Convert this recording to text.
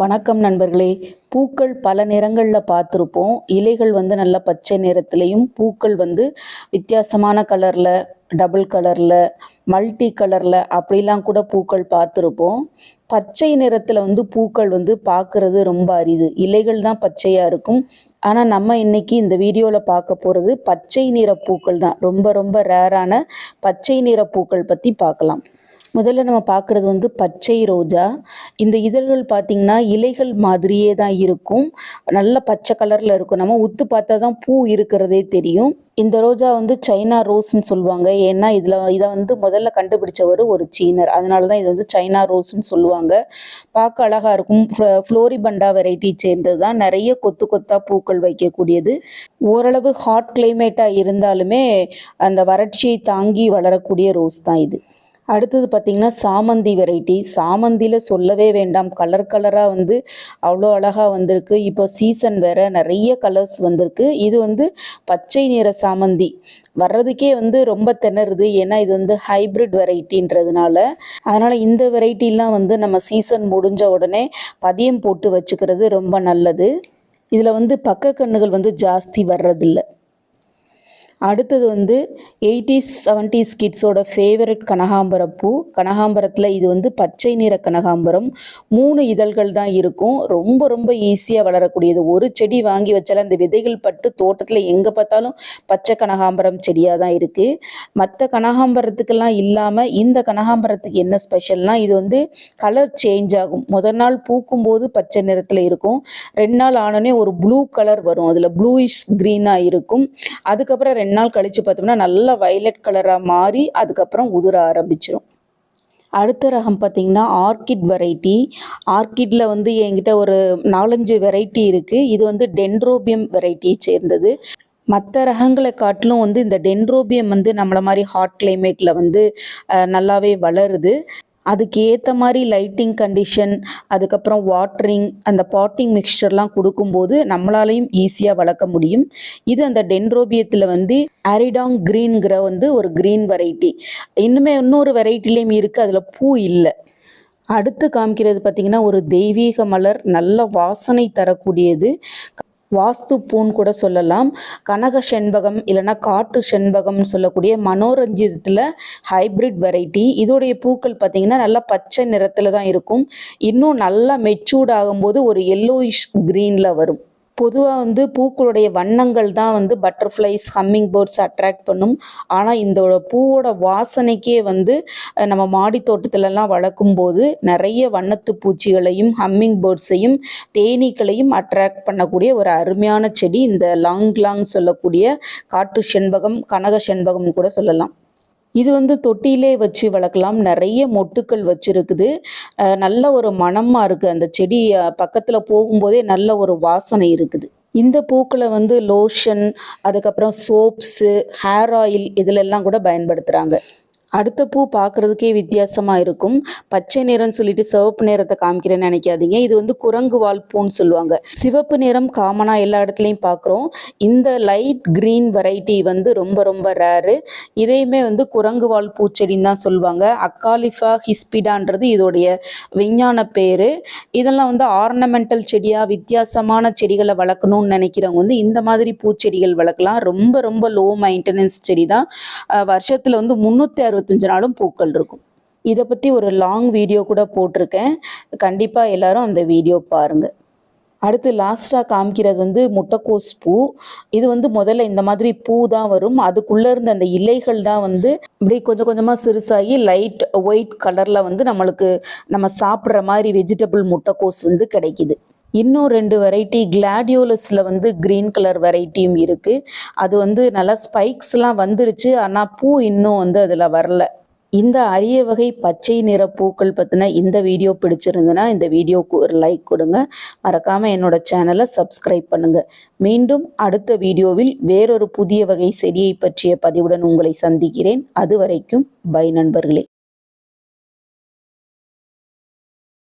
வணக்கம் நண்பர்களே. பூக்கள் பல நிறங்களில் பார்த்துருப்போம். இலைகள் வந்து நல்ல பச்சை நிறத்துலையும் பூக்கள் வந்து வித்தியாசமான கலரில் டபுள் கலரில் மல்டி கலரில் அப்படிலாம் கூட பூக்கள் பார்த்துருப்போம். பச்சை நிறத்தில் வந்து பூக்கள் வந்து பார்க்குறது ரொம்ப அரிது. இலைகள் தான் பச்சையாக இருக்கும். ஆனால் நம்ம இன்னைக்கு இந்த வீடியோவில் பார்க்க போகிறது பச்சை நிற பூக்கள் தான். ரொம்ப ரொம்ப ரேரான பச்சை நிற பூக்கள் பற்றி பார்க்கலாம். முதல்ல நம்ம பார்க்குறது வந்து பச்சை ரோஜா. இந்த இதழ்கள் பார்த்திங்கன்னா இலைகள் மாதிரியே தான் இருக்கும். நல்ல பச்சை கலரில் இருக்கும். நம்ம உத்து பார்த்தா தான் பூ இருக்கிறதே தெரியும். இந்த ரோஜா வந்து சைனா ரோஸ்ன்னு சொல்லுவாங்க. ஏன்னா இதில் இதை வந்து முதல்ல கண்டுபிடிச்சவர் ஒரு சீனர். அதனால தான் இது வந்து சைனா ரோஸ்ன்னு சொல்லுவாங்க. பார்க்க அழகாக இருக்கும். ஃப்ளோரிபண்டா வெரைட்டி சேர்ந்தது தான். நிறைய கொத்து கொத்தாக பூக்கள் வைக்கக்கூடியது. ஓரளவு ஹாட் கிளைமேட்டாக இருந்தாலுமே அந்த வறட்சியை தாங்கி வளரக்கூடிய ரோஸ் தான் இது. அடுத்தது பார்த்திங்கன்னா சாமந்தி வெரைட்டி. சாமந்தியில் சொல்லவே வேண்டாம். கலர் கலராக வந்து அவ்வளோ அழகாக வந்திருக்கு. இப்போ சீசன் வேறு நிறைய கலர்ஸ் வந்திருக்கு. இது வந்து பச்சை நிற சாமந்தி. வர்றதுக்கே வந்து ரொம்ப திணறுது. ஏன்னா இது வந்து ஹைப்ரிட் வெரைட்டின்றதுனால அதனால் இந்த வெரைட்டிலாம் வந்து நம்ம சீசன் முடிஞ்ச உடனே பதியம் போட்டு வச்சுக்கிறது ரொம்ப நல்லது. இதில் வந்து பக்க கண்ணுகள் வந்து ஜாஸ்தி வர்றதில்லை. அடுத்தது வந்து எயிட்டிஸ் செவன்ட்டீஸ் கிட்ஸோட ஃபேவரட் கனகாம்பர பூ. கனகாம்பரத்தில் இது வந்து பச்சை நிற கனகாம்பரம். மூணு இதழ்கள் தான் இருக்கும். ரொம்ப ரொம்ப ஈஸியாக வளரக்கூடியது. ஒரு செடி வாங்கி வச்சாலும் அந்த விதைகள் பட்டு தோட்டத்தில் எங்கே பார்த்தாலும் பச்சை கனகாம்பரம் செடியாக தான் இருக்குது மற்ற கனகாம்பரத்துக்கெல்லாம் இல்லாமல் இந்த கனகாம்பரத்துக்கு என்ன ஸ்பெஷல்னால் இது வந்து கலர் சேஞ்ச் ஆகும். முதல் நாள் பூக்கும் போது பச்சை நிறத்தில் இருக்கும். ரெண்டு நாள் ஆனோடனே ஒரு ப்ளூ கலர் வரும். அதில் ப்ளூயிஷ் க்ரீனாக இருக்கும். அதுக்கப்புறம் ரெண்டு நாள் கழித்து பார்த்தோம்னா நல்லா வைலட் கலராக மாறி அதுக்கப்புறம் உதிர ஆரம்பிச்சிடும் அடுத்த ரகம் பார்த்திங்கன்னா ஆர்கிட் வெரைட்டி ஆர்கிட்டில் வந்து என்கிட்ட ஒரு நாலஞ்சு வெரைட்டி இருக்குது இது வந்து டென்ட்ரோபியம் வெரைட்டியை சேர்ந்தது. மற்ற ரகங்களை காட்டிலும் வந்து இந்த டென்ட்ரோபியம் வந்து நம்மளை மாதிரி ஹாட் கிளைமேட்டில் வந்து நல்லாவே வளருது. அதுக்கு ஏற்ற மாதிரி லைட்டிங் கண்டிஷன் அதுக்கப்புறம் வாட்டரிங் அந்த பாட்டிங் மிக்சர்லாம் கொடுக்கும்போது நம்மளாலையும் ஈஸியாக வளர்க்க முடியும். இது அந்த டென்ட்ரோபியத்தில் வந்து அரிடாங் க்ரீன்கிற வந்து ஒரு க்ரீன் வெரைட்டி இன்னுமே இன்னொரு வெரைட்டிலையும் இருக்குது அதில் பூ இல்லை. அடுத்து காமிக்கிறது பார்த்திங்கன்னா ஒரு தெய்வீக மலர் நல்ல வாசனை தரக்கூடியது. வாஸ்து பூன்னு கூட சொல்லலாம். கனக செண்பகம் இல்லைன்னா காட்டு செண்பகம்னு சொல்லக்கூடிய மனோரஞ்சிதத்தில் ஹைப்ரிட் வெரைட்டி இதோடைய பூக்கள் பார்த்திங்கன்னா நல்லா பச்சை நிறத்தில் தான் இருக்கும். இன்னும் நல்லா மெச்சூர்ட் ஆகும்போது ஒரு எல்லோயிஷ் க்ரீனில் வரும். பொதுவாக வந்து பூக்களுடைய வண்ணங்கள் தான் வந்து பட்டர்ஃப்ளைஸ் ஹம்மிங் பேர்ட்ஸ் அட்ராக்ட் பண்ணும். ஆனால் இந்த பூவோட வாசனைக்கே வந்து நம்ம மாடி தோட்டத்திலலாம் வளர்க்கும் போது நிறைய வண்ணத்து பூச்சிகளையும் ஹம்மிங் பேர்ட்ஸையும் தேனீக்களையும் அட்ராக்ட் பண்ணக்கூடிய ஒரு அருமையான செடி இந்த லாங் லாங் சொல்லக்கூடிய காட்டு செண்பகம் கனக செண்பகம்னு கூட சொல்லலாம். இது வந்து தொட்டியிலே வச்சு வளர்க்கலாம். நிறைய மொட்டுக்கள் வச்சிருக்குது. நல்ல ஒரு மணமாக இருக்குது அந்த செடி பக்கத்தில் போகும்போதே நல்ல ஒரு வாசனை இருக்குது. இந்த பூக்களை வந்து லோஷன் அதுக்கப்புறம் சோப்ஸு ஹேர் ஆயில் இதிலெல்லாம் கூட பயன்படுத்துகிறாங்க அடுத்த பூ பார்க்குறதுக்கே வித்தியாசமாக இருக்கும். பச்சை நிறம்னு சொல்லிட்டு சிவப்பு நிறத்தை காமிக்கிறேன்னு நினைக்காதீங்க. இது வந்து குரங்கு வால் பூன்னு சொல்லுவாங்க. சிவப்பு நிறம் காமனாக எல்லா இடத்துலையும் பார்க்குறோம் இந்த லைட் க்ரீன் வெரைட்டி வந்து ரொம்ப ரொம்ப ரேரு. இதையுமே வந்து குரங்கு வால் பூச்செடின்னு தான் சொல்லுவாங்க. அக்காலிஃபா ஹிஸ்பிடான்றது இதோடைய விஞ்ஞான பேர். இதெல்லாம் வந்து ஆர்னமெண்டல் செடியாக வித்தியாசமான செடிகளை வளர்க்கணும்னு நினைக்கிறவங்க வந்து இந்த மாதிரி பூச்செடிகள் வளர்க்கலாம். ரொம்ப ரொம்ப லோ மெயின்டெனன்ஸ் செடி தான் வருஷத்தில் வந்து முந்நூற்றி அறுபத்தஞ்சு நாளும் பூக்கள் இருக்கும். இதை பற்றி ஒரு லாங் வீடியோ கூட போட்டிருக்கேன். கண்டிப்பாக எல்லாரும் அந்த வீடியோ பாருங்கள் அடுத்து லாஸ்ட்டாக காமிக்கிறது வந்து முட்டைக்கோஸ் பூ. இது வந்து முதல்ல இந்த மாதிரி பூ தான் வரும். அதுக்குள்ளே இருந்த அந்த இலைகள் தான் வந்து இப்படி கொஞ்சம் கொஞ்சமாக சிறுசாகி லைட் ஒயிட் கலரில் வந்து நம்மளுக்கு நம்ம சாப்பிட்ற மாதிரி வெஜிடபிள் முட்டைக்கோஸ் வந்து கிடைக்கிது. இன்னும் ரெண்டு வெரைட்டி கிளாடியோலஸில் வந்து க்ரீன் கலர் வெரைட்டியும் இருக்குது அது வந்து நல்லா ஸ்பைக்ஸ்லாம் வந்துருச்சு ஆனால் பூ இன்னும் வந்து அதில் வரல. இந்த அரிய வகை பச்சை நிற பூக்கள் பற்றின இந்த வீடியோ பிடிச்சிருந்துன்னா இந்த வீடியோக்கு ஒரு லைக் கொடுங்க. மறக்காமல் என்னோட சேனலை சப்ஸ்கிரைப் பண்ணுங்கள் மீண்டும் அடுத்த வீடியோவில் வேறொரு புதிய வகை செடியை பற்றிய பதிவுடன் உங்களை சந்திக்கிறேன். அது வரைக்கும் பை நண்பர்களே.